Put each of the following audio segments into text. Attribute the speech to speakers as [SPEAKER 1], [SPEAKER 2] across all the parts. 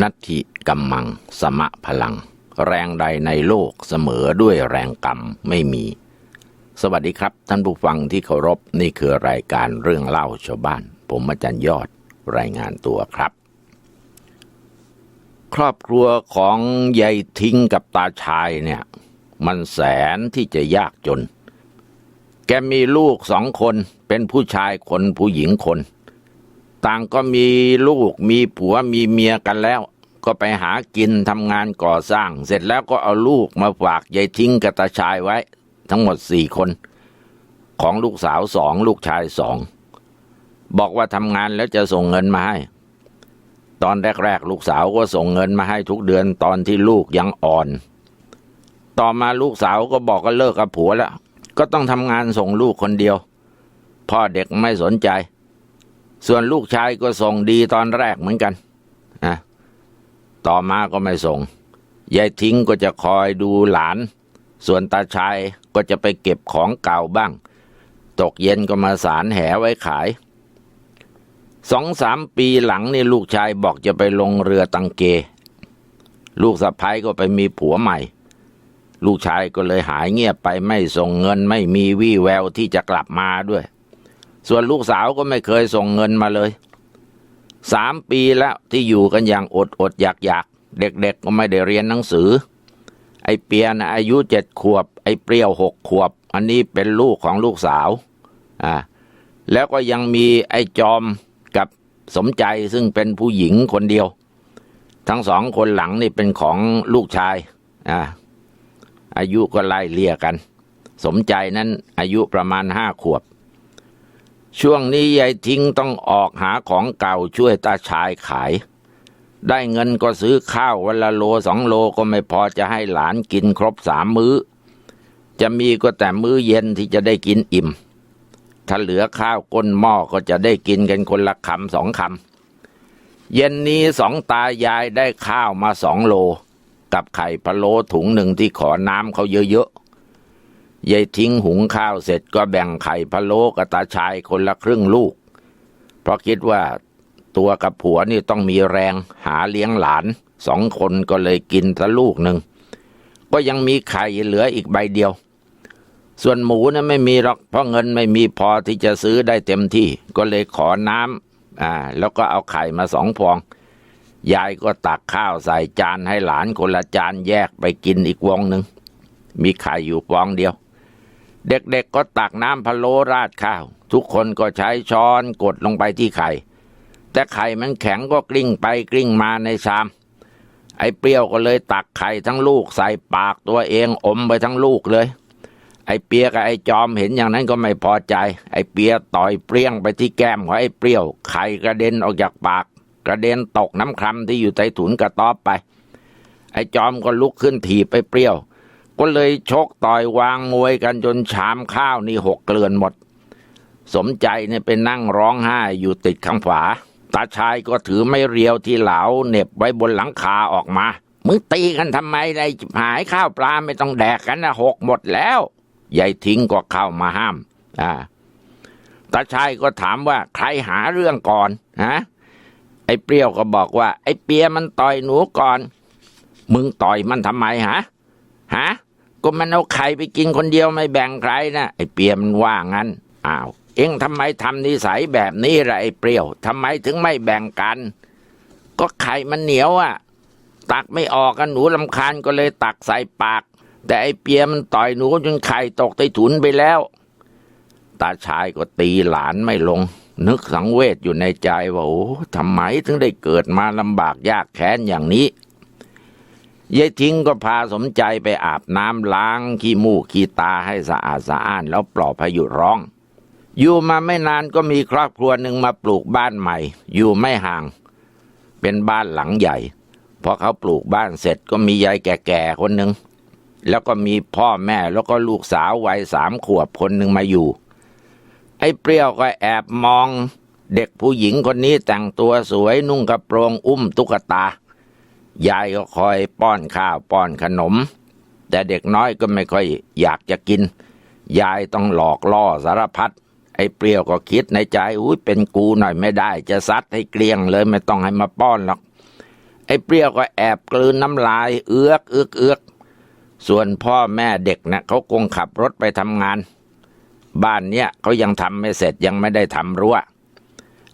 [SPEAKER 1] นัตถิกัมมัง สมะพลัง แรงใดในโลกเสมอด้วยแรงกรรมไม่มี สวัสดีครับท่านผู้ฟังที่เคารพนี่คือรายการเรื่องเล่าชาวบ้าน ผมอาจารย์ยอดรายงานตัวครับ ครอบครัวของยายทิ้งกับตาชายเนี่ย มันแสนที่จะยากจน แกมีลูกสองคนเป็นผู้ชายคนผู้หญิงคน ต่างก็มีลูกมีผัวมีเมียกันแล้ว ก็ไปหากินทำงานก่อสร้าง เสร็จแล้วก็เอาลูกมาฝากยายทิ้งกับตาชายไว้ ทั้งหมดสี่คน ของลูกสาวสองลูกชายสอง บอกว่าทำงานแล้วจะส่งเงินมาให้ ตอนแรกๆ ลูกสาวก็ส่งเงินมาให้ทุกเดือนตอนที่ลูกยังอ่อน ต่อมาลูกสาวก็บอกก็เลิกกับผัวแล้ว ก็ต้องทำงานส่งลูกคนเดียว พ่อเด็กไม่สนใจ ส่วนลูกชายก็ส่งดีตอนแรกเหมือนกันนะต่อมาก็ไม่ส่ง ยายทิ้งก็จะคอยดูหลาน ส่วนตาชายก็จะไปเก็บของเก่าบ้าง ตกเย็นก็มาสารแหไว้ขาย สองสามปีหลังนี่ลูกชายบอกจะไปลงเรือตังเก ลูกสะพ้ายก็ไปมีผัวใหม่ ลูกชายก็เลยหายเงียบไปไม่ส่งเงินไม่มีวี่แววที่จะกลับมาด้วย ส่วนลูกสาวก็ไม่เคยส่งเงินมาเลย สามปีแล้วที่อยู่กันอย่างอดอดอยากอยากเด็กๆก็ไม่ได้เรียนหนังสือ ไอ้เปียนะอายุเจ็ดขวบ ไอ้เปรี้ยวหกขวบ อันนี้เป็นลูกของลูกสาวอ่าแล้วก็ยังมีไอ้จอมกับสมใจซึ่งเป็นผู้หญิงคนเดียว ทั้งสองคนหลังนี่เป็นของลูกชายอ่าอายุก็ไล่เลี่ยกัน สมใจนั้นอายุประมาณห้าขวบ ช่วงนี้ยายทิ้งต้องออกหาของเก่าช่วยตาชายขาย ได้เงินก็ซื้อข้าววันละโลสองโลก็ไม่พอจะให้หลานกินครบสามมื้อ จะมีก็แต่มื้อเย็นที่จะได้กินอิ่ม ถ้าเหลือข้าวก้นหม้อก็จะได้กินกันคนละคำสองคำ เย็นนี้สองตายายได้ข้าวมาสองโล กับไข่พะโล้ถุงหนึ่งที่ขอน้ำเขาเยอะๆ ยายทิ้งหุงข้าวเสร็จก็แบ่งไข่พะโล้กับตาชายคนละครึ่งลูก เพราะคิดว่าตัวกับผัวนี่ต้องมีแรงหาเลี้ยงหลานสองคนก็เลยกินซะลูกหนึ่ง ก็ยังมีไข่เหลืออีกใบเดียว ส่วนหมูนะไม่มีหรอกเพราะเงินไม่มีพอที่จะซื้อได้เต็มที่ ก็เลยขอน้ำอ่า แล้วก็เอาไข่มาสองฟอง ยายก็ตักข้าวใส่จานให้หลานคนละจานแยกไปกินอีกวงหนึ่งมีไข่อยู่ฟองเดียว เด็กๆก็ตักน้ำพะโล้ราดข้าว ทุกคนก็ใช้ช้อนกดลงไปที่ไข่ แต่ไข่มันแข็งก็กลิ้งไปกลิ้งมาในชาม ไอ้เปรี้ยวก็เลยตักไข่ทั้งลูกใส่ปากตัวเองอมไปทั้งลูกเลย ไอ้เปียกับไอ้จอมเห็นอย่างนั้นก็ไม่พอใจ ไอ้เปียต่อยเปรี้ยงไปที่แก้มของไอ้เปรี้ยว ไข่กระเด็นออกจากปาก กระเด็นตกน้ำคร่ำที่อยู่ใต้ถุนกระต๊อบไป ไอ้จอมก็ลุกขึ้นถีบไปเปรี้ยว ก็เลยชกต่อยวางมวยกันจนชามข้าวนี่หกเกลือนหมด สมใจเนี่ยไปนั่งร้องไห้อยู่ติดข้างฝา ตาชายก็ถือไม่เรียวที่เหลาเหน็บไว้บนหลังคาออกมา มึงตีกันทำไมไอ้หายข้าวปลาไม่ต้องแดกกันนะหกหมดแล้วยายทิ้งก็เข้ามาห้าม อ่า ตาชายก็ถามว่าใครหาเรื่องก่อนฮะไอ้เปรี้ยวก็บอกว่า ไอ้เปียมันต่อยหนูก่อน มึงต่อยมันทำไมฮะฮะ ก็มันเอาไข่ไปกินคนเดียวไม่แบ่งใครนะไอ้เปียมันว่างั้นอ้าวเอ็งทำไมทำนิสัยแบบนี้ล่ะไอ้เปรี้ยวทำไมถึงไม่แบ่งกัน ก็ไข่มันเหนียวอะ่ะ ตักไม่ออกกันหนูลำคาญก็เลยตักใส่ปาก แต่ไอ้เปียมันต่อยหนูจนไข่ตกใต้ถุนไปแล้ว ตาชายก็ตีหลานไม่ลง นึกสังเวชอยู่ในใจว่าโอ้ทำไมถึงได้เกิดมาลำบากยากแค้นอย่างนี้ ยายทิ้งก็พาสมใจไปอาบน้ำล้างขี้มูกขี้ตาให้สะอาดสะอ้านแล้วปลอบพายุร้อง อยู่มาไม่นานก็มีครอบครัวหนึ่งมาปลูกบ้านใหม่ อยู่ไม่ห่าง เป็นบ้านหลังใหญ่พอเขาปลูกบ้านเสร็จก็มียายแก่ๆคนหนึ่งแล้วก็มีพ่อแม่แล้วก็ลูกสาววัยสามขวบคนหนึ่งมาอยู่ ไอ้เปรี้ยวก็แอบมอง เด็กผู้หญิงคนนี้แต่งตัวสวยนุ่งกระโปรงอุ้มตุ๊กตา ยายก็คอยป้อนข้าวป้อนขนม แต่เด็กน้อยก็ไม่ค่อยอยากจะกิน ยายต้องหลอกล่อสารพัดไอ้เปรี้ยวก็คิดในใจอุ้ยเป็นกูหน่อยไม่ได้ จะซัดให้เกลี้ยงเลยไม่ต้องให้มาป้อนหรอก ไอ้เปรี้ยวก็แอบกลืนน้ำลาย เอื้อกเอื้อกเอื้อกส่วนพ่อแม่เด็กนะ่ะเขาคงขับรถไปทำงาน บ้านเนี้ยเขายังทำไม่เสร็จยังไม่ได้ทำรั้ว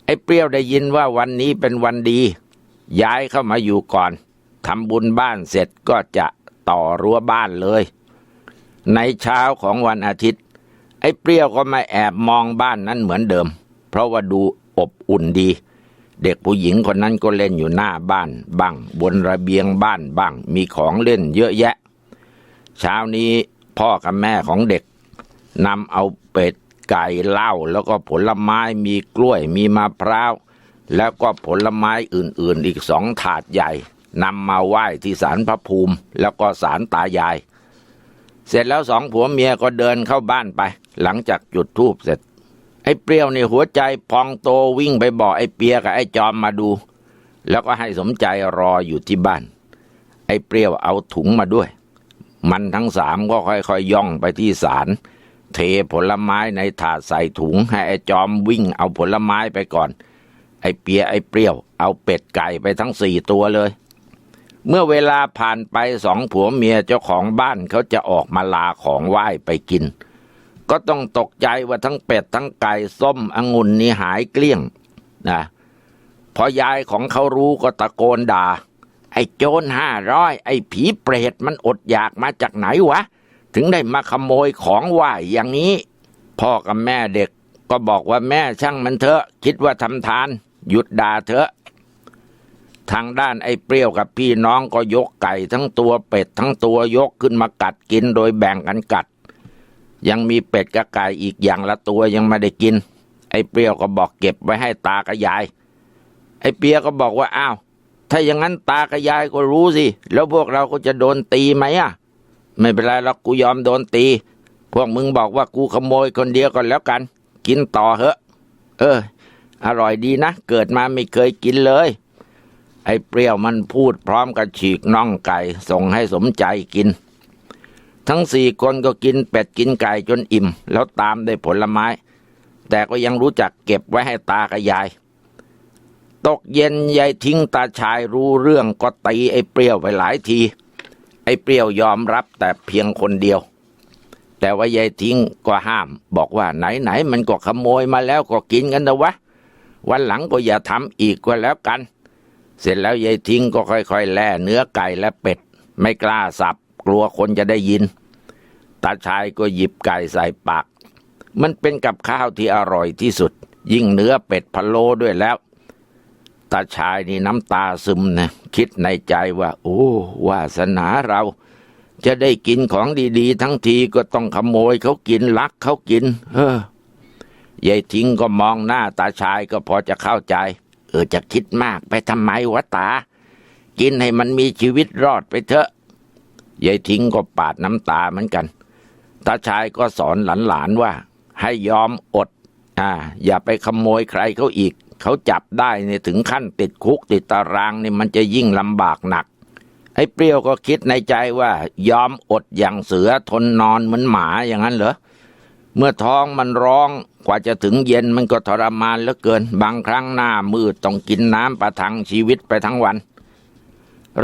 [SPEAKER 1] ไอ้เปรี้ยวได้ยินว่าวันนี้เป็นวันดี ย้ายเข้ามาอยู่ก่อน ทำบุญบ้านเสร็จก็จะต่อรั้วบ้านเลย ในเช้าของวันอาทิตย์ ไอ้เปรี้ยวก็มาแอบมองบ้านนั้นเหมือนเดิม เพราะว่าดูอบอุ่นดี เด็กผู้หญิงคนนั้นก็เล่นอยู่หน้าบ้านบ้างบนระเบียงบ้านบ้าง มีของเล่นเยอะแยะ เช้านี้พ่อกับแม่ของเด็กนำเอาเป็ดไก่เหล้าแล้วก็ผลไม้มีกล้วยมีมะพร้าว แล้วก็ผลไม้อื่นๆ อีกสองถาดใหญ่ นำมาไหว้ที่ศาลพระภูมิ แล้วก็ศาลตายาย เสร็จแล้วสองผัวเมียก็เดินเข้าบ้านไป หลังจากจุดธูปเสร็จ ไอ้เปรี้ยวนี่หัวใจพองโตวิ่งไปบอกไอ้เปียกับไอ้จอมมาดู แล้วก็ให้สมใจรออยู่ที่บ้าน ไอ้เปรี้ยวเอาถุงมาด้วย มันทั้งสามก็ค่อยๆย่องไปที่ศาลเทผลไม้ในถาดใส่ถุง ให้ไอ้จอมวิ่งเอาผลไม้ไปก่อน ไอ้เปียไอ้เปรี้ยว เอาเป็ดไก่ไปทั้งสี่ตัวเลย เมื่อเวลาผ่านไปสองผัวเมียเจ้าของบ้านเขาจะออกมาลาของไหว้ไปกิน ก็ต้องตกใจว่าทั้งเป็ดทั้งไก่ส้มองุ่นนี่หายเกลี้ยงนะพอยายของเขารู้ก็ตะโกนด่า ไอ้โจรห้าร้อยไอ้ผีเปรตมันอดอยากมาจากไหนวะ ถึงได้มาขโมยของไหว้อย่างนี้ พ่อกับแม่เด็กก็บอกว่าแม่ช่างมันเถอะ คิดว่าทำทาน หยุดด่าเถอะ ทางด้านไอ้เปรี้ยวกับพี่น้องก็ยกไก่ทั้งตัวเป็ดทั้งตัวยกขึ้นมากัดกินโดยแบ่งกันกัด ยังมีเป็ดกับไก่อีกอย่างละตัวยังไม่ได้กิน ไอ้เปรี้ยวก็บอกเก็บไว้ให้ตากับยาย ไอ้เปียก็บอกว่าอ้าวถ้าอย่างนั้นตากับยายก็รู้สิ แล้วพวกเราก็จะโดนตีไหมอะ ไม่เป็นไรหรอกกูยอมโดนตี พวกมึงบอกว่ากูขโมยคนเดียวก่อนแล้วกัน กินต่อเหอะ เออ อร่อยดีนะ เกิดมาไม่เคยกินเลย ไอ้เปรี้ยวมันพูดพร้อมกับฉีกน่องไก่ส่งให้สมใจกิน ทั้งสี่คนก็กินเป็ดกินไก่จนอิ่ม แล้วตามด้วยผลไม้ แต่ก็ยังรู้จักเก็บไว้ให้ตากับยาย ตกเย็นยายทิ้งตาชายรู้เรื่องก็ตีไอ้เปรี้ยวไปหลายที ไอ้เปรี้ยวยอมรับแต่เพียงคนเดียว แต่ว่ายายทิ้งก็ห้าม บอกว่าไหนไหนมันก็ขโมยมาแล้วก็กินกันนะวะ วันหลังก็อย่าทำอีกก็แล้วกัน เสร็จแล้วยายทิ้งก็ค่อยๆ แล่เนื้อไก่และเป็ด ไม่กล้าสับ กลัวคนจะได้ยิน ตาชายก็หยิบไก่ใส่ปาก มันเป็นกับข้าวที่อร่อยที่สุด ยิ่งเนื้อเป็ดพะโล้ด้วยแล้ว ตาชายนี่น้ำตาซึมนะคิดในใจว่า โอ้วาสนาเรา จะได้กินของดีๆ ทั้งทีก็ต้องขโมยเขากินลักเขากินเฮ้อยายทิ้งก็มองหน้าตาชายก็พอจะเข้าใจ เออจะคิดมากไปทำไมวะตา กินให้มันมีชีวิตรอดไปเถอะยายทิ้งก็ปาดน้ำตาเหมือนกันตาชายก็สอนหลานๆว่า ให้ยอมอด อ่า อย่าไปขโมยใครเขาอีก เขาจับได้เนี่ยถึงขั้นติดคุกติดตารางนี่มันจะยิ่งลำบากหนักไอ้เปรี้ยวก็คิดในใจว่า ยอมอดอย่างเสือทนนอนเหมือนหมาอย่างนั้นเหรอ เมื่อท้องมันร้องกว่าจะถึงเย็นมันก็ทรมานเหลือเกิน บางครั้งหน้ามืดต้องกินน้ำประทังชีวิตไปทั้งวัน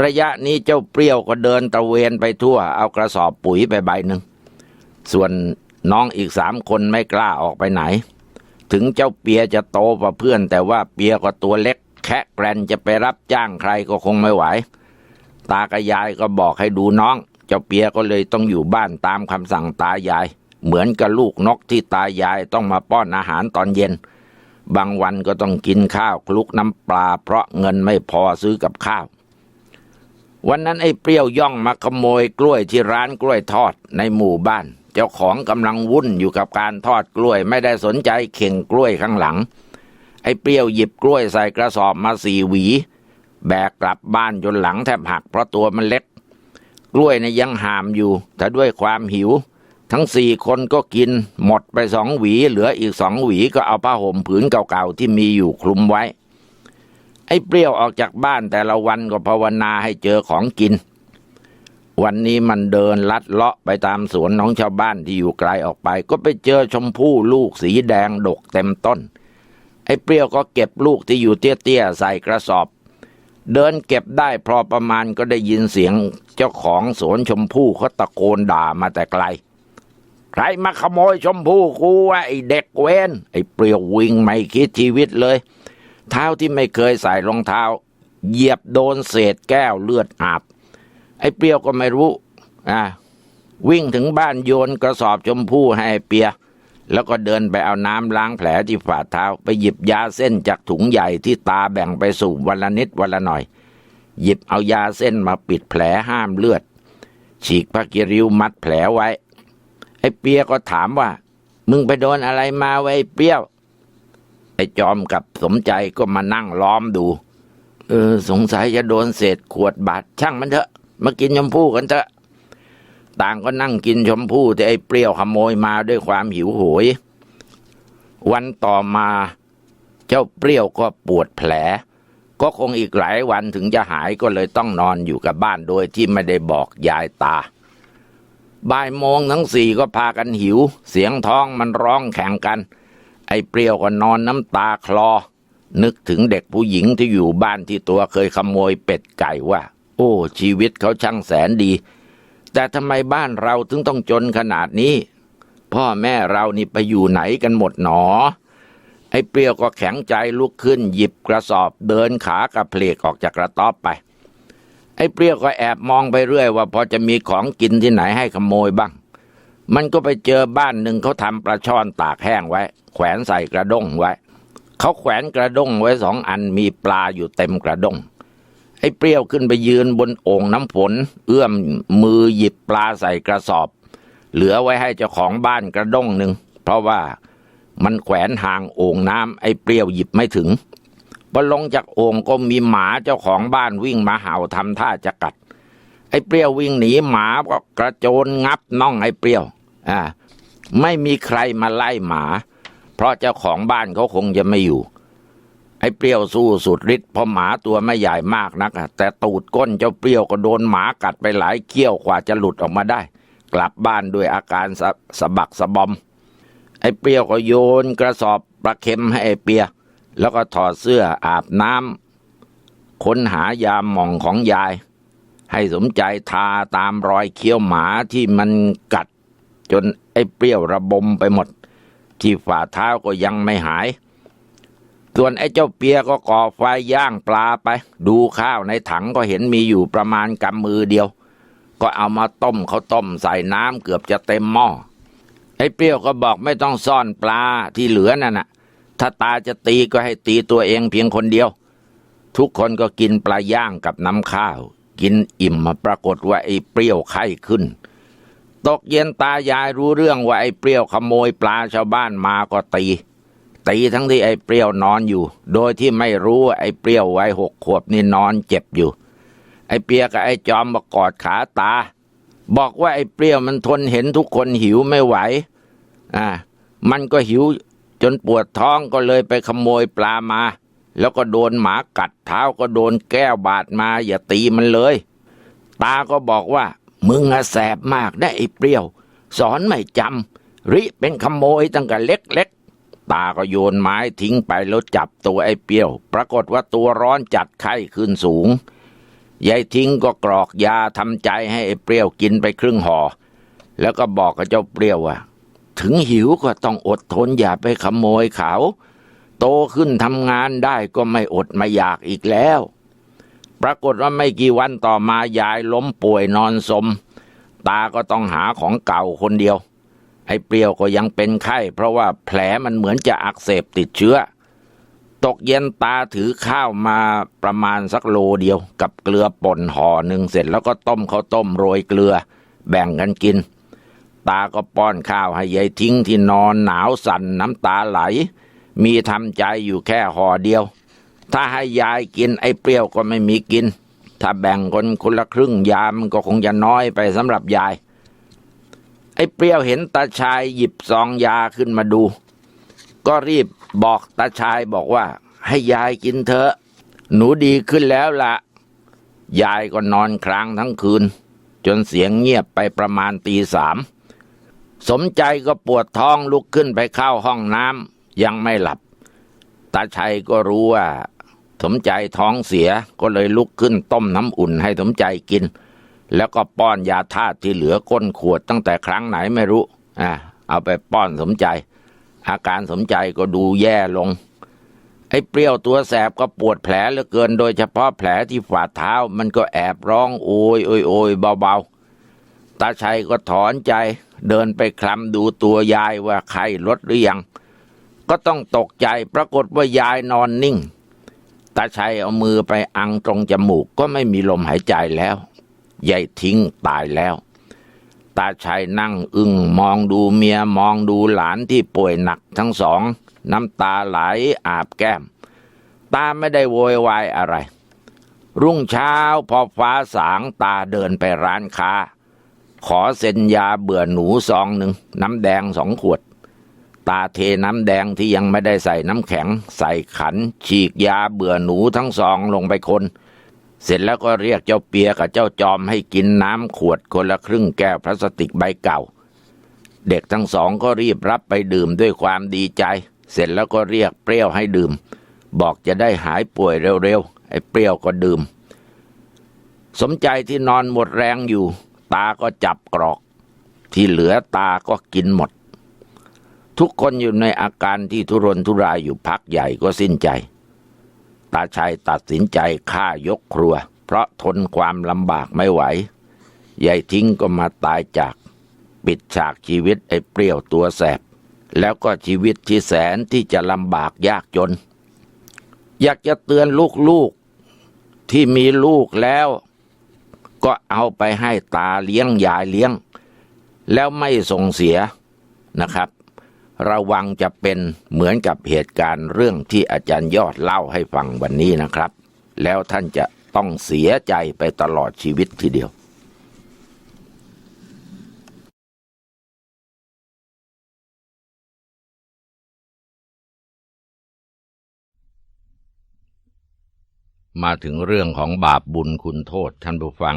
[SPEAKER 1] ระยะนี้เจ้าเปรี้ยวก็เดินตะเวนไปทั่ว เอากระสอบปุ๋ยไปใบหนึ่ง ส่วนน้องอีกสามคนไม่กล้าออกไปไหน ถึงเจ้าเปียจะโตกว่าเพื่อน แต่ว่าเปียก็ตัวเล็ก แค่แกรนจะไปรับจ้างใครก็คงไม่ไหว ตากับยายก็บอกให้ดูน้อง เจ้าเปียก็เลยต้องอยู่บ้านตามคำสั่งตายาย เหมือนกับลูกนกที่ตายายต้องมาป้อนอาหารตอนเย็น บางวันก็ต้องกินข้าวคลุกน้ำปลา เพราะเงินไม่พอซื้อกับข้าว วันนั้นไอ้เปรี้ยวย่องมาขโมยกล้วยที่ร้านกล้วยทอดในหมู่บ้าน เจ้าของกำลังวุ่นอยู่กับการทอดกล้วยไม่ได้สนใจเข่งกล้วยข้างหลัง ไอ้เปรี้ยวหยิบกล้วยใส่กระสอบมาสี่หวี แบกกลับบ้านจนหลังแทบหักเพราะตัวมันเล็ก กล้วยเนี่ยยังหามอยู่แต่ด้วยความหิว ทั้งสี่คนก็กินหมดไปสองหวี เหลืออีกสองหวีก็เอาผ้าห่มผืนเก่าๆที่มีอยู่คลุมไว้ ไอ้เปรี้ยวออกจากบ้านแต่ละวันก็ภาวนาให้เจอของกิน วันนี้มันเดินลัดเลาะไปตามสวนของชาวบ้านที่อยู่ไกลออกไป ก็ไปเจอชมพู่ลูกสีแดงดกเต็มต้น ไอ้เปรี้ยวก็เก็บลูกที่อยู่เตี้ยๆใส่กระสอบเดินเก็บได้พอประมาณก็ได้ยินเสียงเจ้าของสวนชมพู่เขาตะโกนด่ามาแต่ไกล ใครมาขโมยชมพู่กูวะไอเด็กเวนไอเปรียววิ่งไม่คิดชีวิตเลย เท้าที่ไม่เคยใส่รองเท้า เหยียบโดนเศษแก้วเลือดอาบ ไอ้เปรียวก็ไม่รู้อ่าวิ่งถึงบ้านโยนกระสอบชมพู่ให้เปีย แล้วก็เดินไปเอาน้ำล้างแผลที่ฝ่าเท้า ไปหยิบยาเส้นจากถุงใหญ่ที่ตาแบ่งไปสูบวันละนิดวันละหน่อย หยิบเอายาเส้นมาปิดแผลห้ามเลือด ฉีกผ้ากีริ้วมัดแผลไว้ ไอ้เปียก็ถามว่า มึงไปโดนอะไรมาไว้เปี้ยว ไอ้จอมกับสมใจก็มานั่งล้อมดู เออ สงสัยจะโดนเศษขวดบาดช่างมันเถอะ มากินชมพู่กันเถอะ ต่างก็นั่งกินชมพู่ที่ไอ้เปรี้ยวขโมยมาด้วยความหิวโหย วันต่อมาเจ้าเปรี้ยวก็ปวดแผล ก็คงอีกหลายวันถึงจะหายก็เลยต้องนอนอยู่กับบ้านโดยที่ไม่ได้บอกยายตา บ่ายโมงทั้งสี่ก็พากันหิว เสียงท้องมันร้องแข่งกัน ไอ้เปรี้ยวก็นอนน้ำตาคลอ นึกถึงเด็กผู้หญิงที่อยู่บ้านที่ตัวเคยขโมยเป็ดไก่ว่า โอ้ ชีวิตเขาช่างแสนดี แต่ทำไมบ้านเราถึงต้องจนขนาดนี้ พ่อแม่เรานี่ไปอยู่ไหนกันหมดหนอ ไอ้เปรี้ยวก็แข็งใจลุกขึ้นหยิบกระสอบเดินขากระเพลกออกจากกระต๊อบไป ไอ้เปรี้ยวก็แอบมองไปเรื่อยว่าพอจะมีของกินที่ไหนให้ขโมยบ้าง มันก็ไปเจอบ้านหนึ่งเขาทำปลาช่อนตากแห้งไว้ แขวนใส่กระด้งไว้ เขาแขวนกระด้งไว้สองอันมีปลาอยู่เต็มกระด้งไอ้เปรี้ยวขึ้นไปยืนบนโอ่งน้ำฝนเอื้อมมือหยิบปลาใส่กระสอบ เหลือไว้ให้เจ้าของบ้านกระด้งหนึ่งเพราะว่ามันแขวนห่างโอ่งน้ำไอ้เปรี้ยวหยิบไม่ถึง พอลงจากโอ่งก็มีหมาเจ้าของบ้านวิ่งมาเห่าทำท่าจะกัด ไอ้เปรี้ยววิ่งหนีหมาก็กระโจนงับน่องไอ้เปรี้ยว อ่า ไม่มีใครมาไล่หมา เพราะเจ้าของบ้านเขาคงจะไม่อยู่ ไอ้เปรี้ยวสู้สุดฤทธิ์เพราะหมาตัวไม่ใหญ่มากนักอะแต่ตูดก้นเจ้าเปรี้ยวก็โดนหมากัดไปหลายเขี้ยวกว่าจะหลุดออกมาได้ กลับบ้านด้วยอาการสะสะบักสะบอม ไอ้เปรี้ยวก็โยนกระสอบปลาเค็มให้ไอ้เปีย แล้วก็ถอดเสื้ออาบน้ำค้นหายาหม่องของยาย ให้สมใจทาตามรอยเคี้ยวหมาที่มันกัด จนไอ้เปรี้ยวระบมไปหมด ที่ฝ่าเท้าก็ยังไม่หาย ส่วนไอ้เจ้าเปียก็ก่อไฟย่างปลาไป ดูข้าวในถังก็เห็นมีอยู่ประมาณกำมือเดียว ก็เอามาต้มเขาต้มใส่น้ำเกือบจะเต็มหม้อไอ้เปรี้ยวก็บอกไม่ต้องซ่อนปลาที่เหลือนั่นน่ะ ถ้าตาจะตีก็ให้ตีตัวเองเพียงคนเดียว ทุกคนก็กินปลาย่างกับน้ำข้าว กินอิ่มมาปรากฏว่าไอ้เปรี้ยวไข้ขึ้น ตกเย็นตายายรู้เรื่องว่าไอ้เปรี้ยวขโมยปลาชาวบ้านมาก็ตีตีทั้งที่ไอ้เปรี้ยวนอนอยู่ โดยที่ไม่รู้ว่าไอ้เปรี้ยววัยหกขวบนี่นอนเจ็บอยู่ ไอ้เปียกับไอ้จอมมากอดขาตา บอกว่าไอ้เปรี้ยวมันทนเห็นทุกคนหิวไม่ไหว อ่า มันก็หิว จนปวดท้องก็เลยไปขโมยปลามา แล้วก็โดนหมากัดเท้าก็โดนแก้วบาดมา อย่าตีมันเลย ตาก็บอกว่า มึงอะแสบมากนะไอ้เปรี้ยว สอนไม่จำริเป็นขโมยตั้งแต่เล็กๆ ตาก็โยนไม้ทิ้งไปแล้วจับตัวไอ้เปรี้ยว ปรากฏว่าตัวร้อนจัดไข้ขึ้นสูงยายทิ้งก็กรอกยาทำใจให้ไอ้เปรี้ยวกินไปครึ่งห่อแล้วก็บอกกับเจ้าเปรี้ยวว่า ถึงหิวก็ต้องอดทนอย่าไปขโมยเขา โตขึ้นทำงานได้ก็ไม่อดไม่อยากอีกแล้ว ปรากฏว่าไม่กี่วันต่อมายายล้มป่วยนอนสม ตาก็ต้องหาของเก่าคนเดียว ไอ้เปรี้ยวก็ยังเป็นไข้ เพราะว่าแผลมันเหมือนจะอักเสบติดเชื้อ ตกเย็นตาถือข้าวมาประมาณสักโลเดียว กับเกลือป่นห่อหนึ่งเสร็จแล้วก็ต้มข้าวต้มโรยเกลือ แบ่งกันกิน ตาก็ป้อนข้าวให้ยายทิ้งที่นอนหนาวสั่นน้ำตาไหล มีทำใจอยู่แค่ห่อเดียว ถ้าให้ยายกินไอ้เปรี้ยวก็ไม่มีกิน ถ้าแบ่งคนคนละครึ่งยามันก็คงจะน้อยไปสำหรับยาย ไอ้เปรี้ยวเห็นตาชายหยิบซองยาขึ้นมาดู ก็รีบบอกตาชายบอกว่า ให้ยายกินเถอะ หนูดีขึ้นแล้วละยายก็นอนครางทั้งคืนจนเสียงเงียบไปประมาณตีสาม สมใจก็ปวดท้องลุกขึ้นไปเข้าห้องน้ำยังไม่หลับ ตาชัยก็รู้ว่า สมใจท้องเสียก็เลยลุกขึ้นต้มน้ำอุ่นให้สมใจกิน แล้วก็ป้อนยาธาตุที่เหลือก้นขวดตั้งแต่ครั้งไหนไม่รู้อ่าเอาไปป้อนสมใจ อาการสมใจก็ดูแย่ลงไอ้เปรี้ยวตัวแสบก็ปวดแผลเหลือเกิน โดยเฉพาะแผลที่ฝ่าเท้า มันก็แอบร้องโอยโอยโอยเบาๆตาชัยก็ถอนใจ เดินไปคลำดูตัวยายว่าไข้ลดหรือยัง ก็ต้องตกใจปรากฏว่ายายนอนนิ่ง ตาชัยเอามือไปอังตรงจมูกก็ไม่มีลมหายใจแล้วยายทิ้งตายแล้ว ตาชัยนั่งอึ้งมองดูเมียมองดูหลานที่ป่วยหนักทั้งสอง น้ำตาไหลอาบแก้ม ตาไม่ได้โวยวายอะไร รุ่งเช้าพอฟ้าสางตาเดินไปร้านค้า ขอเซ็นยาเบื่อหนูซองหนึ่งน้ำแดงสองขวด ตาเทน้ำแดงที่ยังไม่ได้ใส่น้ำแข็ง ใส่ขัน ฉีกยาเบื่อหนูทั้งสองลงไปคน เสร็จแล้วก็เรียกเจ้าเปียกับเจ้าจอมให้กินน้ำขวดคนละครึ่งแก้วพลาสติกใบเก่า เด็กทั้งสองก็รีบรับไปดื่มด้วยความดีใจ เสร็จแล้วก็เรียกเปรี้ยวให้ดื่ม บอกจะได้หายป่วยเร็วๆไอ้เปรี้ยวก็ดื่ม สมใจที่นอนหมดแรงอยู่ ตาก็จับกรอก ที่เหลือตาก็กินหมด ทุกคนอยู่ในอาการที่ทุรนทุรายอยู่พักใหญ่ก็สิ้นใจ ตาชัยตัดสินใจฆ่ายกครัว เพราะทนความลำบากไม่ไหวยายทิ้งก็มาตายจาก ปิดฉากชีวิตไอ้เปรี้ยวตัวแสบ แล้วก็ชีวิตที่แสนที่จะลำบากยากจน อยากจะเตือนลูกๆที่มีลูกแล้ว ก็เอาไปให้ตาเลี้ยงยายเลี้ยง แล้วไม่ส่งเสียนะครับ ระวังจะเป็นเหมือนกับเหตุการณ์เรื่องที่อาจารย์ยอดเล่าให้ฟังวันนี้นะครับ แล้วท่านจะต้องเสียใจไปตลอดชีวิตทีเดียวมาถึงเรื่องของบาปบุญคุณโทษท่านผู้ฟัง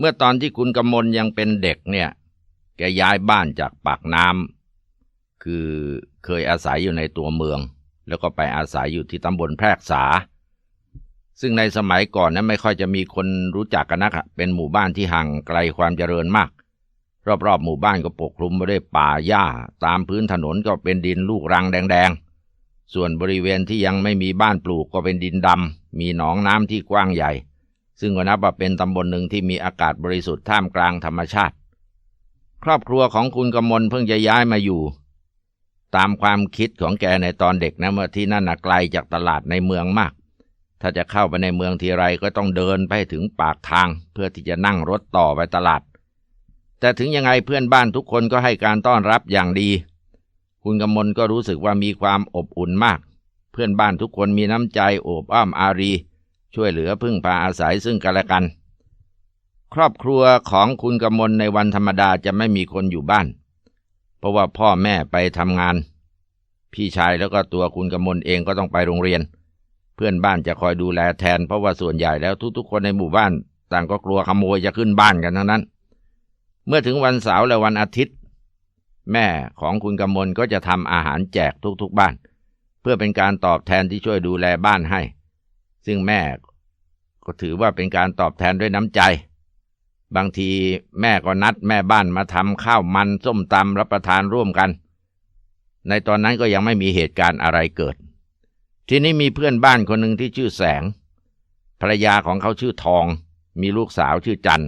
[SPEAKER 1] เมื่อตอนที่คุณกำมลยังเป็นเด็กเนี่ย แกย้ายบ้านจากปากน้ำคือเคยอาศัยอยู่ในตัวเมือง แล้วก็ไปอาศัยอยู่ที่ตำบลแพรกษา ซึ่งในสมัยก่อนนั้นไม่ค่อยจะมีคนรู้จักกันนักเป็นหมู่บ้านที่ห่างไกลความเจริญมาก รอบๆหมู่บ้านก็ปกคลุมไปด้วยป่าหญ้า ตามพื้นถนนก็เป็นดินลูกรังแดงๆส่วนบริเวณที่ยังไม่มีบ้านปลูกก็เป็นดินดำมีหนองน้ำที่กว้างใหญ่ ซึ่งก็นับว่าเป็นตำบลหนึ่งที่มีอากาศบริสุทธิ์ท่ามกลางธรรมชาติ ครอบครัวของคุณกำมลเพิ่งจะย้ายมาอยู่ ตามความคิดของแกในตอนเด็กนะเมื่อที่นั่นนะไกลจากตลาดในเมืองมาก ถ้าจะเข้าไปในเมืองทีไรก็ต้องเดินไปถึงปากทาง เพื่อที่จะนั่งรถต่อไปตลาด แต่ถึงยังไงเพื่อนบ้านทุกคนก็ให้การต้อนรับอย่างดี คุณกำมลก็รู้สึกว่ามีความอบอุ่นมาก เพื่อนบ้านทุกคนมีน้ำใจโอบอ้อมอารี ช่วยเหลือพึ่งพาอาศัยซึ่งกันและกัน ครอบครัวของคุณกำมลในวันธรรมดาจะไม่มีคนอยู่บ้าน เพราะว่าพ่อแม่ไปทำงาน พี่ชายแล้วก็ตัวคุณกำมลเองก็ต้องไปโรงเรียน เพื่อนบ้านจะคอยดูแลแทน เพราะว่าส่วนใหญ่แล้วทุกๆ คนในหมู่บ้าน ต่างก็กลัวขโมยจะขึ้นบ้านกันทั้งนั้น เมื่อถึงวันเสาร์และวันอาทิตย์ แม่ของคุณกำมลก็จะทำอาหารแจกทุกๆบ้าน เพื่อเป็นการตอบแทนที่ช่วยดูแลบ้านให้ ซึ่งแม่ก็ถือว่าเป็นการตอบแทนด้วยน้ำใจ บางทีแม่ก็นัดแม่บ้านมาทำข้าวมันส้มตำรับประทานร่วมกัน ในตอนนั้นก็ยังไม่มีเหตุการณ์อะไรเกิด ทีนี้มีเพื่อนบ้านคนหนึ่งที่ชื่อแสง ภรรยาของเขาชื่อทอง มีลูกสาวชื่อจัน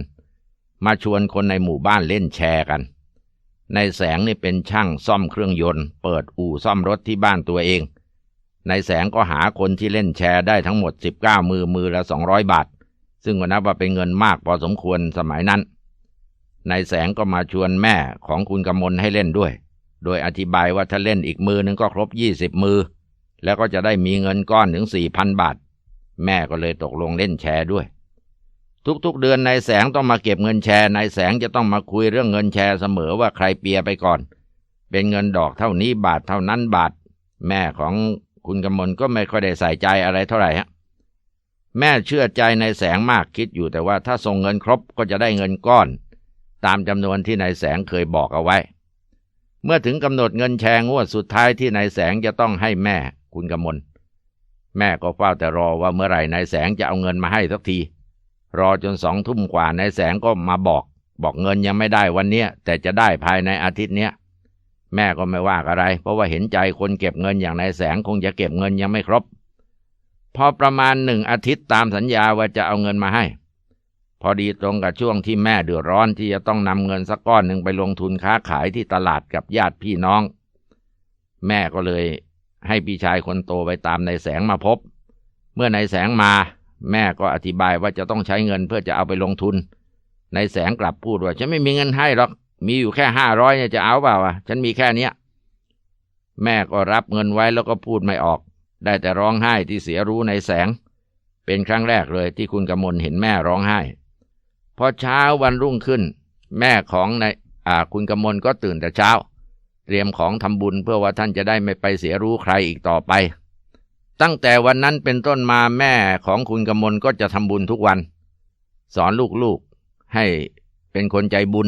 [SPEAKER 1] มาชวนคนในหมู่บ้านเล่นแชร์กัน ในแสงนี่เป็นช่างซ่อมเครื่องยนต์ เปิดอู่ซ่อมรถที่บ้านตัวเอง ในแสงก็หาคนที่เล่นแชร์ได้ทั้งหมด 19 มือมือละ 200 บาท ซึ่งก็นับว่าเป็นเงินมากพอสมควรสมัยนั้นในแสงก็มาชวนแม่ของคุณกำมลให้เล่นด้วย โดยอธิบายว่าถ้าเล่นอีกมือนึงก็ครบ 20 มือ แล้วก็จะได้มีเงินก้อนถึง 4,000 บาท แม่ก็เลยตกลงเล่นแชร์ด้วย ทุกๆเดือนนายแสงต้องมาเก็บเงินแชร์นายแสงจะต้องมาคุยเรื่องเงินแชร์เสมอว่าใครเปียไปก่อน เป็นเงินดอกเท่านี้บาทเท่านั้นบาท แม่ของ คุณกำมลก็ไม่ค่อยได้ใส่ใจอะไรเท่าไหร่ฮะแม่เชื่อใจในแสงมากคิดอยู่แต่ว่าถ้าส่งเงินครบก็จะได้เงินก้อน ตามจำนวนที่นายแสงเคยบอกเอาไว้ เมื่อถึงกำหนดเงินแชงวดสุดท้ายที่นายแสงจะต้องให้แม่ คุณกำมลแม่ก็เฝ้าแต่รอว่าเมื่อไหร่นายแสงจะเอาเงินมาให้สักที รอจนสองทุ่มกว่านายแสงก็มาบอก บอกเงินยังไม่ได้วันเนี้ยแต่จะได้ภายในอาทิตย์เนี้ย แม่ก็ไม่ว่าอะไร เพราะว่าเห็นใจคนเก็บเงินอย่างนายแสงคงจะเก็บเงินยังไม่ครบ พอประมาณหนึ่งอาทิตย์ตามสัญญาว่าจะเอาเงินมาให้ พอดีตรงกับช่วงที่แม่เดือดร้อนที่จะต้องนำเงินสักก้อนหนึ่งไปลงทุนค้าขายที่ตลาดกับญาติพี่น้อง แม่ก็เลยให้พี่ชายคนโตไปตามนายแสงมาพบ เมื่อนายแสงมา แม่ก็อธิบายว่าจะต้องใช้เงินเพื่อจะเอาไปลงทุนนายแสงกลับพูดว่าฉันไม่มีเงินให้หรอก มีอยู่แค่ห้าร้อยเนี่ยจะเอาเปล่าวะฉันมีแค่เนี้ย แม่ก็รับเงินไว้แล้วก็พูดไม่ออก ได้แต่ร้องไห้ที่เสียรู้ในแสง เป็นครั้งแรกเลยที่คุณกำมลเห็นแม่ร้องไห้ พอเช้าวันรุ่งขึ้น แม่ของนายอ่าคุณกำมลก็ตื่นแต่เช้า เตรียมของทำบุญเพื่อว่าท่านจะได้ไม่ไปเสียรู้ใครอีกต่อไป ตั้งแต่วันนั้นเป็นต้นมาแม่ของคุณกำมลก็จะทำบุญทุกวัน สอนลูกๆให้เป็นคนใจบุญ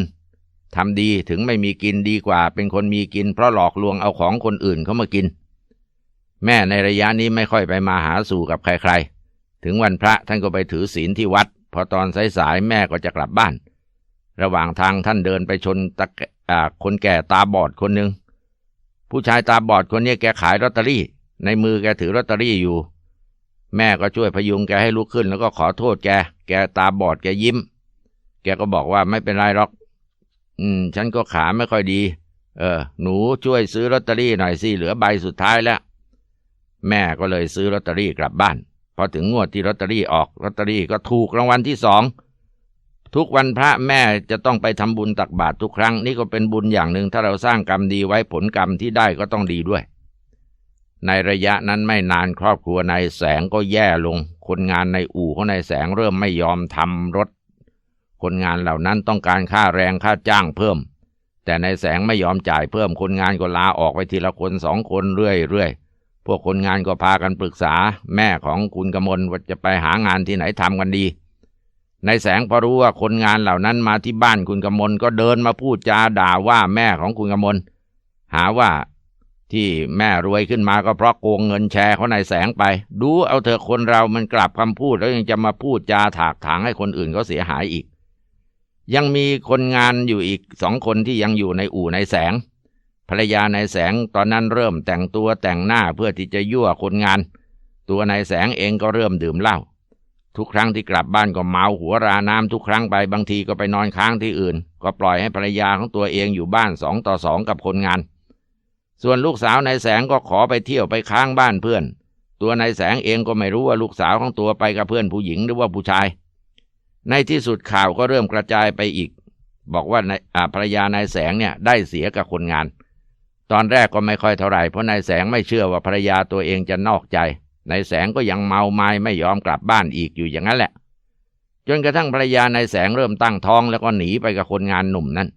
[SPEAKER 1] ทำดีถึงไม่มีกินดีกว่า เป็นคนมีกิน เพราะหลอกลวงเอาของคนอื่นเขามากิน แม่ในระยะนี้ไม่ค่อยไปมาหาสู่กับใครๆ ถึงวันพระท่านก็ไปถือศีลที่วัด พอตอนสายๆแม่ก็จะกลับบ้าน ระหว่างทางท่านเดินไปชนตะแกอ่าคนแก่ตาบอดคนหนึ่งผู้ชายตาบอดคนนี้แกขายลอตเตอรี่ ในมือแกถือลอตเตอรี่อยู่ แม่ก็ช่วยพยุงแกให้ลุกขึ้น แล้วก็ขอโทษแก แกตาบอดแกยิ้ม แกก็บอกว่าไม่เป็นไรหรอก อืม ฉันก็ขาไม่ค่อยดี เออ หนูช่วยซื้อลอตเตอรี่หน่อยสิ เหลือใบสุดท้ายแล้ว แม่ก็เลยซื้อลอตเตอรี่กลับบ้าน พอถึงงวดที่ลอตเตอรี่ออกลอตเตอรี่ก็ถูกรางวัลที่สอง ทุกวันพระแม่จะต้องไปทำบุญตักบาตรทุกครั้ง นี่ก็เป็นบุญอย่างหนึ่งถ้าเราสร้างกรรมดีไว้ผลกรรมที่ได้ก็ต้องดีด้วย ในระยะนั้นไม่นานครอบครัวนายแสงก็แย่ลง คนงานในอู่ของนายแสงเริ่มไม่ยอมทำรถ คนงานเหล่านั้นต้องการค่าแรงค่าจ้างเพิ่ม แต่ในแสงไม่ยอมจ่ายเพิ่มคนงานก็ลาออกไปทีละคนสองคนเรื่อยๆ พวกคนงานก็พากันปรึกษา แม่ของคุณกมลว่าจะไปหางานที่ไหนทำกันดี ในแสงพอรู้ว่าคนงานเหล่านั้นมาที่บ้านคุณกมลก็เดินมาพูดจาด่าว่าแม่ของคุณกมลหาว่าที่แม่รวยขึ้นมาก็เพราะโกงเงินแชร์เของนายแสงไป ดูเอาเถอะคนเรามันกลับคำพูดแล้วยังจะมาพูดจาถากถางให้คนอื่นเขาเสียหายอีก ยังมีคนงานอยู่อีกสองคนที่ยังอยู่ในอู่ในแสง ภรรยานายแสงตอนนั้นเริ่มแต่งตัวแต่งหน้าเพื่อที่จะยั่วคนงาน ตัวนายแสงเองก็เริ่มดื่มเหล้าทุกครั้งที่กลับบ้านก็เมาหัวราน้ำทุกครั้งไปบางทีก็ไปนอนค้างที่อื่น ก็ปล่อยให้ภรรยาของตัวเองอยู่บ้านสองต่อสองกับคนงาน ส่วนลูกสาวนายแสงก็ขอไปเที่ยวไปค้างบ้านเพื่อน ตัวนายแสงเองก็ไม่รู้ว่าลูกสาวของตัวไปกับเพื่อนผู้หญิงหรือว่าผู้ชาย ในที่สุดข่าวก็เริ่มกระจายไปอีก บอกว่าภรรยานายแสงเนี่ยได้เสียกับคนงาน ตอนแรกก็ไม่ค่อยเท่าไหร่เพราะนายแสงไม่เชื่อว่าภรรยาตัวเองจะนอกใจนายแสงก็ยังเมาไม้ไม่ยอมกลับบ้านอีกอยู่อย่างนั้นแหละ จนกระทั่งภรรยานายแสงเริ่มตั้งท้องแล้วก็หนีไปกับคนงานหนุ่มนั้น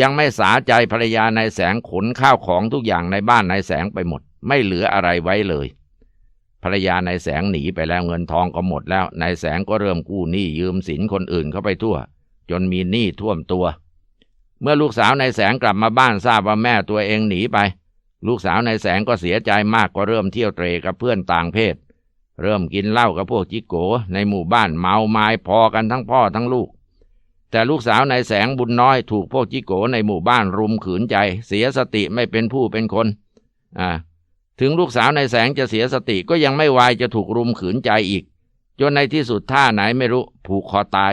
[SPEAKER 1] ยังไม่สาใจภรรยานายแสงขนข้าวของทุกอย่างในบ้านนายแสงไปหมด ไม่เหลืออะไรไว้เลย ภรรยานายแสงหนีไปแล้วเงินทองก็หมดแล้วนายแสงก็เริ่มกู้หนี้ยืมสินคนอื่นเข้าไปทั่ว จนมีหนี้ท่วมตัว เมื่อลูกสาวนายแสงกลับมาบ้านทราบว่าแม่ตัวเองหนีไป ลูกสาวนายแสงก็เสียใจมากก็เริ่มเที่ยวเตรกับเพื่อนต่างเพศ เริ่มกินเหล้ากับพวกจิโกในหมู่บ้านเมาไม้พอกันทั้งพ่อทั้งลูก แต่ลูกสาวนายแสงบุญน้อยถูกพวกจิโกในหมู่บ้านรุมขืนใจ เสียสติไม่เป็นผู้เป็นคน อ่า ถึงลูกสาวในแสงจะเสียสติก็ยังไม่วายจะถูกรุมขืนใจอีก จนในที่สุดท่าไหนไม่รู้ผูกคอตาย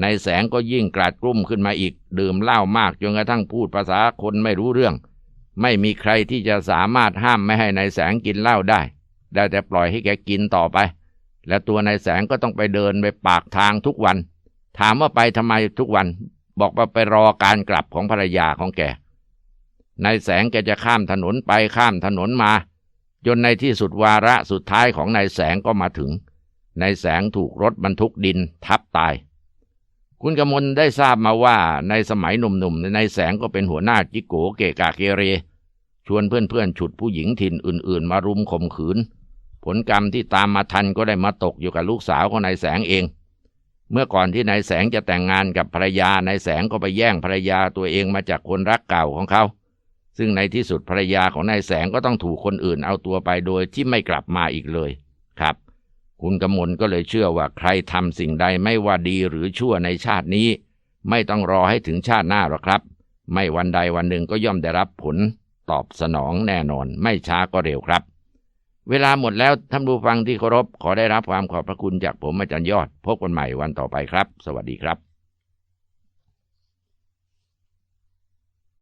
[SPEAKER 1] ในแสงก็ยิ่งกราดกลุ้มขึ้นมาอีก ดื่มเหล้ามากจนกระทั่งพูดภาษาคนไม่รู้เรื่อง ไม่มีใครที่จะสามารถห้ามไม่ให้นายแสงกินเหล้าได้ ได้แต่ปล่อยให้แกกินต่อไป และตัวนายแสงก็ต้องไปเดินไปปากทางทุกวัน ถามว่าไปทำไมทุกวัน บอกว่าไปรอการกลับของภรรยาของแก นายแสงแกจะข้ามถนนไปข้ามถนนมา จนในที่สุดวาระสุดท้ายของนายแสงก็มาถึงนายแสงถูกรถบรรทุกดินทับตาย คุณกมลได้ทราบมาว่าในสมัยหนุ่มๆนายแสงก็เป็นหัวหน้าจิโกเกกาเกเร ชวนเพื่อนๆฉุดผู้หญิงถิ่นอื่น ๆ มารุมข่มขืน ผลกรรมที่ตามมาทันก็ได้มาตกอยู่กับลูกสาวของนายแสงเองเมื่อก่อนที่นายแสงจะแต่งงานกับภรรยานายแสงก็ไปแย่งภรรยาตัวเองมาจากคนรักเก่าของเขา ซึ่งในที่สุดภรรยาของนายแสงก็ต้องถูกคนอื่นเอาตัวไปโดยที่ไม่กลับมาอีกเลยครับ คุณกำมลก็เลยเชื่อว่าใครทำสิ่งใดไม่ว่าดีหรือชั่วในชาตินี้ ไม่ต้องรอให้ถึงชาติหน้าหรอกครับ ไม่วันใดวันหนึ่งก็ย่อมได้รับผล ตอบสนองแน่นอน ไม่ช้าก็เร็วครับ เวลาหมดแล้วท่านผู้ฟังที่เคารพขอได้รับความขอบพระคุณจากผมอาจารย์ยอด พบกันใหม่วันต่อไปครับ สวัสดีครับ